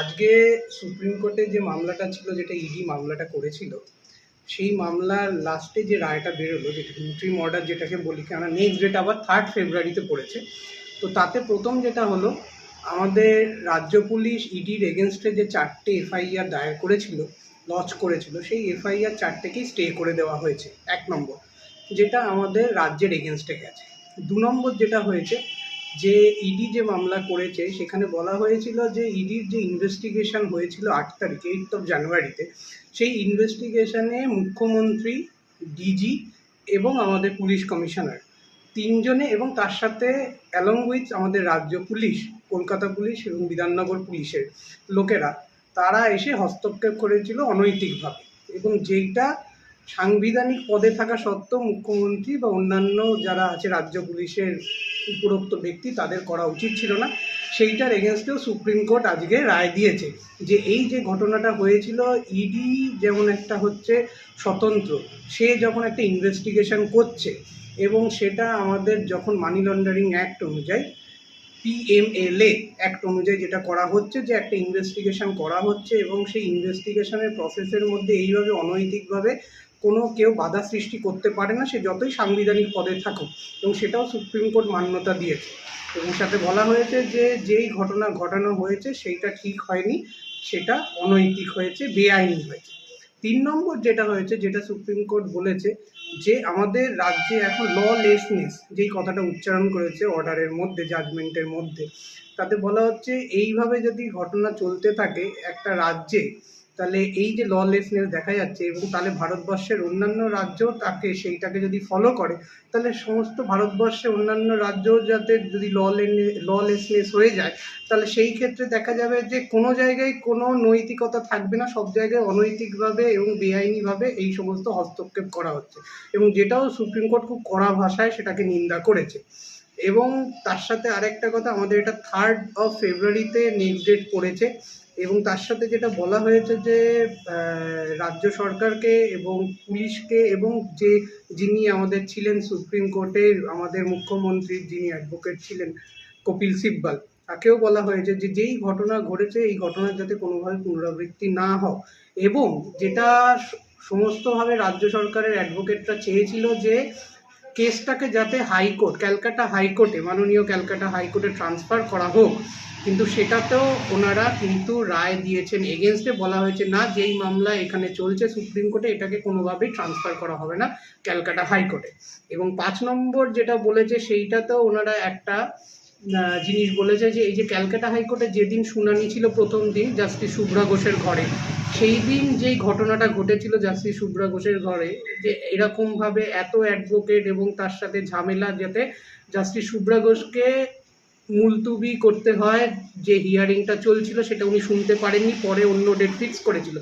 আজকে সুপ্রিম কোর্টে যে মামলাটা ছিল, যেটা ইডি মামলাটা করেছিল, সেই মামলার লাস্টে যে রায়টা বেরোলো, যেটা ইন্ট্রিম অর্ডার যেটাকে বলি কেননা নেক্সট ডেট আবার থার্ড ফেব্রুয়ারিতে পড়েছে। তো তাতে প্রথম যেটা হলো, আমাদের রাজ্য পুলিশ ইডির এগেনস্টে যে চারটে এফআইআর দায়ের করেছিল লঞ্চ করেছিল, সেই এফআইআর চারটেকেই স্টে করে দেওয়া হয়েছে, এক নম্বর। যেটা আমাদের রাজ্যের এগেনস্টে গেছে। দু নম্বর যেটা হয়েছে যে ইডি যে মামলা করেছে, সেখানে বলা হয়েছিল যে ইডির যে ইনভেস্টিগেশন হয়েছিল আট তারিখে এইট অফ জানুয়ারিতে সেই ইনভেস্টিগেশনে মুখ্যমন্ত্রী ডিজি এবং আমাদের পুলিশ কমিশনার তিনজনে এবং তার সাথে অ্যালং উইথ আমাদের রাজ্য পুলিশ, কলকাতা পুলিশ এবং বিধাননগর পুলিশের লোকেরা, তারা এসে হস্তক্ষেপ করেছিল অনৈতিকভাবে এবং যেইটা সাংবিধানিক পদে থাকা সত্ত্বেও মুখ্যমন্ত্রী বা অন্যান্য যারা আছে রাজ্য পুলিশের উপরোক্ত ব্যক্তি, তাদের করা উচিত ছিল না। সেইটার এগেনস্টেও সুপ্রিম কোর্ট আজকে রায় দিয়েছে যে এই যে ঘটনাটা হয়েছিল ইডি যেমন একটা হচ্ছে স্বতন্ত্র, সে যখন একটা ইনভেস্টিগেশন করছে এবং সেটা আমাদের যখন মানি লন্ডারিং অ্যাক্ট অনুযায়ী পিএমএলএ অ্যাক্ট অনুযায়ী যেটা করা হচ্ছে যে একটা ইনভেস্টিগেশন করা হচ্ছে এবং সেই ইনভেস্টিগেশনের প্রসেসের মধ্যে এইভাবে অনৈতিকভাবে কোনো কেউ বাধা সৃষ্টি করতে পারে না, সে যতই সাংবিধানিক পদে থাকুক এবং সেটাও সুপ্রিম কোর্ট মান্যতা দিয়েছে। এবং সাথে বলা হয়েছে যে যেই ঘটনা ঘটানো হয়েছে সেইটা ঠিক হয়নি, সেটা অনৈতিক হয়েছে, বেআইনি হয়েছে। তিন নম্বর যেটা হয়েছে, যেটা সুপ্রিম কোর্ট বলেছে যে আমাদের রাজ্যে এখন ল লেসনেস যেই কথাটা উচ্চারণ করেছে অর্ডারের মধ্যে জাজমেন্টের মধ্যে, তাতে বলা হচ্ছে এইভাবে যদি ঘটনা চলতে থাকে, একটা রাজ্যে তাহলে এই যে ল লেসনেস দেখা যাচ্ছে এবং তাহলে ভারতবর্ষের অন্যান্য রাজ্য তাকে সেইটাকে যদি ফলো করে, তাহলে সমস্ত ভারতবর্ষে অন্যান্য রাজ্য যাতে যদি ল ল লেসনেস হয়ে যায়, তাহলে সেই ক্ষেত্রে দেখা যাবে যে কোনো জায়গায় কোনো নৈতিকতা থাকবে না, সব জায়গায় অনৈতিকভাবে এবং বেআইনিভাবে এই সমস্ত হস্তক্ষেপ করা হচ্ছে। এবং যেটাও সুপ্রিম কোর্ট খুব কড়া ভাষায় সেটাকে নিন্দা করেছে। এবং তার সাথে আরেকটা কথা, আমাদের এটা থার্ড অফ ফেব্রুয়ারিতে নেক্সট ডেট পড়েছে এবং তার সাথে যেটা বলা হয়েছে যে রাজ্য সরকারকে এবং পুলিশকে এবং যে যিনি আমাদের ছিলেন সুপ্রিম কোর্টের আমাদের মুখ্যমন্ত্রী যিনি অ্যাডভোকেট ছিলেন, কপিল সিব্বাল, তাকেও বলা হয়েছে যে, যেই ঘটনা ঘটেছে, এই ঘটনার যাতে কোনোভাবে পুনরাবৃত্তি না হয়। এবং যেটা সমস্তভাবে রাজ্য সরকারের অ্যাডভোকেটরা চেয়েছিল যে কেসটাকে যাতে হাইকোর্ট, ক্যালকাটা হাইকোর্টে, মাননীয় ক্যালকাটা হাইকোর্টে ট্রান্সফার করা হোক, কিন্তু সেটাতেও ওনারা কিন্তু রায় দিয়েছেন। এগেনস্টে বলা হয়েছে, না, যেই মামলা এখানে চলছে সুপ্রিম কোর্টে, এটাকে কোনোভাবেই ট্রান্সফার করা হবে না ক্যালকাটা হাইকোর্টে। এবং পাঁচ নম্বর যেটা বলেছে, সেইটাতেও ওনারা একটা জিনিস বলেছে যে এই যে ক্যালকাটা হাইকোর্টে যেদিন শুনানি ছিল প্রথম দিন জাস্টিস শুভ্রা ঘোষের ঘরে, সেই দিন যেই ঘটনাটা ঘটেছিল জাস্টিস শুভ্রা ঘোষের ঘরে, যে এরকমভাবে এত অ্যাডভোকেট এবং তার সাথে ঝামেলা যাতে জাস্টিস শুভ্রা ঘোষকে মুলতুবি করতে হয়, যে হিয়ারিংটা চলছিল সেটা উনি শুনতে পারেননি, পরে অন্য ডেট ফিক্স করেছিল।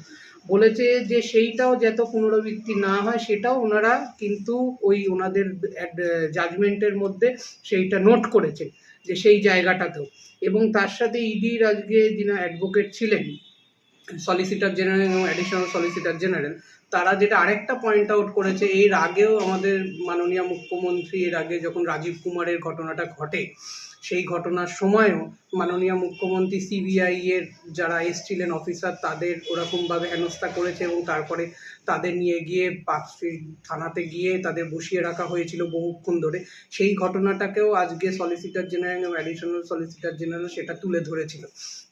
বলেছে যে সেইটাও যত পুনরাবৃত্তি না হয়, সেটাও ওনারা কিন্তু ওই ওনাদের জাজমেন্টের মধ্যে সেইটা নোট করেছে। যে সেই জায়গাটাতেও এবং তার সাথে ইডির আজকে যিনি অ্যাডভোকেট ছিলেন সলিসিটার জেনারেল এবং অ্যাডিশনাল সলিসিটার জেনারেল তারা যেটা আরেকটা পয়েন্ট আউট করেছে, এর আগেও আমাদের মাননীয় মুখ্যমন্ত্রী এর আগে যখন রাজীব কুমারের ঘটনাটা ঘটে, সেই ঘটনার সময়ও মাননীয় মুখ্যমন্ত্রী সিবিআই এর যারা এসছিলেন অফিসার তাদের ওরকমভাবে হেনস্থা করেছে এবং তারপরে তাদের নিয়ে গিয়ে থানাতে গিয়ে তাদের বসিয়ে রাখা হয়েছিল বহুক্ষণ ধরে। সেই ঘটনাটাকেও আজকে সলিসিটার জেনারেল এবং অ্যাডিশনাল সলিসিটার জেনারেল সেটা তুলে ধরেছিল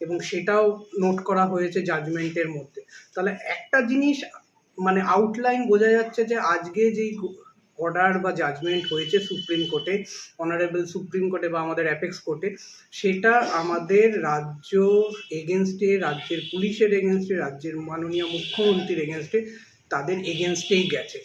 এবং সেটাও নোট করা হয়েছে জাজমেন্টের মধ্যে। তাহলে একটা জিনিস মানে আউটলাইন বোঝা যাচ্ছে যে আজকে যেই অর্ডার বা জাজমেন্ট হয়েছে সুপ্রিম কোর্টে অনারেবল সুপ্রিম কোর্টে বা আমাদের অ্যাপেক্স কোর্টে সেটা আমাদের রাজ্য এগেনস্টে রাজ্যের পুলিশের এগেনস্টে রাজ্যের মাননীয় মুখ্যমন্ত্রীর এগেনস্টে তাদের এগেনস্টেই গেছে।